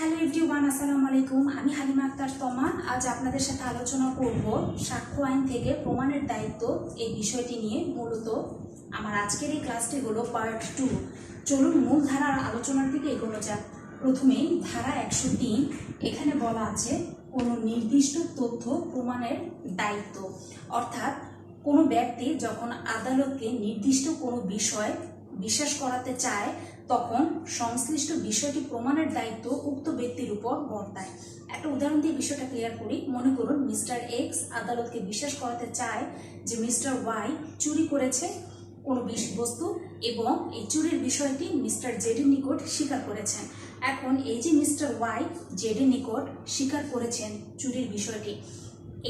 Hello everyone আসসালামু আলাইকুম। আমি হালিমা আক্তার তমা আজ আপনাদের সাথে আলোচনা করব সাক্ষ্য আইন থেকে প্রমাণের দায়িত্ব এই বিষয়টি নিয়ে। মূলত আমার আজকের এই ক্লাসটি হলো পার্ট টু চলুন মূল ধারার আলোচনার দিকে এগোনো যাক। প্রথমেই ধারা একশো তিন, এখানে বলা আছে কোনো নির্দিষ্ট তথ্য প্রমাণের দায়িত্ব। অর্থাৎ কোনো ব্যক্তি যখন আদালতকে নির্দিষ্ট কোনো বিষয় বিশ্বাস করাতে চায় তখন সংশ্লিষ্ট বিষয়টি প্রমাণের দায়িত্ব উক্ত ব্যক্তির উপর বর্তায়। একটা উদাহরণ দিয়ে বিষয়টা ক্লিয়ার করি। মনে করুন, মিস্টার এক্স আদালতকে বিশ্বাস করাতে চায় যে মিস্টার ওয়াই চুরি করেছে কোনো বিষবস্তু এবং এই চুরির বিষয়টি মিস্টার জেডির নিকট স্বীকার করেছেন। এখন এই যে মিস্টার ওয়াই জেডির নিকট স্বীকার করেছেন চুরির বিষয়টি,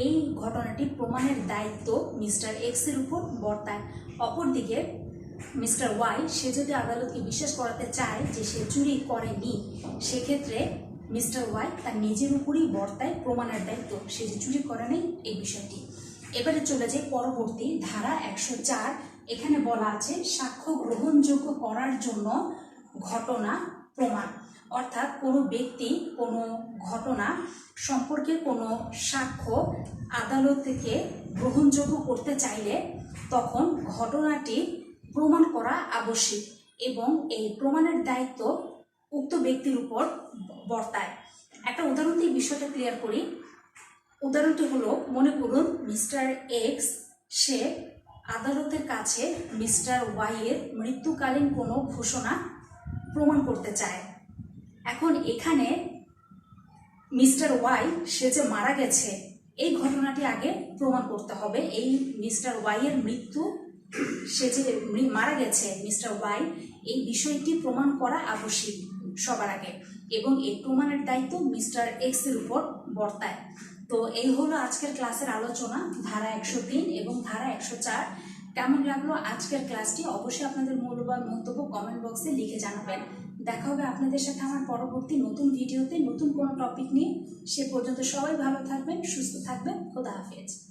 এই ঘটনাটি প্রমাণের দায়িত্ব মিস্টার এক্সের উপর বর্তায়। অপরদিকে মিস্টার ওয়াই সে যদি আদালতকে বিশ্বাস করাতে চায় যে সে চুরি করেনি, সেক্ষেত্রে মিস্টার ওয়াই তার নিজের উপরই বর্তায় প্রমাণের দায়িত্ব। সে যে চুরি করেনি এই বিষয়টি। এবারে চলে যাই পরবর্তী ধারা একশো চার। এখানে বলা আছে, সাক্ষ্য গ্রহণযোগ্য করার জন্য ঘটনা প্রমাণ। অর্থাৎ কোনো ব্যক্তি কোনো ঘটনা সম্পর্কে কোনো সাক্ষ্য আদালত থেকে গ্রহণযোগ্য করতে চাইলে তখন ঘটনাটি প্রমাণ করা আবশ্যিক এবং এই প্রমাণের দায়িত্ব উক্ত ব্যক্তির উপর বর্তায়। একটা উদাহরণ দিয়ে বিষয়টা ক্লিয়ার করি। উদাহরণটি হলো, মনে করুন মিস্টার এক্স সে আদালতের কাছে মিস্টার ওয়াই এর মৃত্যুকালীন কোনো ঘোষণা প্রমাণ করতে চায়। এখন এখানে মিস্টার ওয়াই সে যে মারা গেছে, এই ঘটনাটি আগে প্রমাণ করতে হবে। এই মিস্টার ওয়াই এর মৃত্যু সে যে মৃ- মারা গেছে মিস্টার ওয়াই এই বিষয়টি প্রমাণ করা আবশ্যিক সবার আগে এবং এই প্রমাণের দায়িত্ব মিস্টার এক্সের উপর বর্তায়। তো এই হলো আজকের ক্লাসের আলোচনা। ধারা একশো তিন এবং ধারা একশো চার, কেমন লাগল আজকের ক্লাসটি? অবশ্যই আপনাদের মূল্যবান মন্তব্য কমেন্ট বক্সে লিখে জানাবেন। দেখা হবে আপনাদের সাথে আমার পরবর্তী নতুন ভিডিওতে নতুন কোনো টপিক নিয়ে। সে পর্যন্ত সবাই ভালো থাকবেন, সুস্থ থাকবেন। খোদা হাফেজ।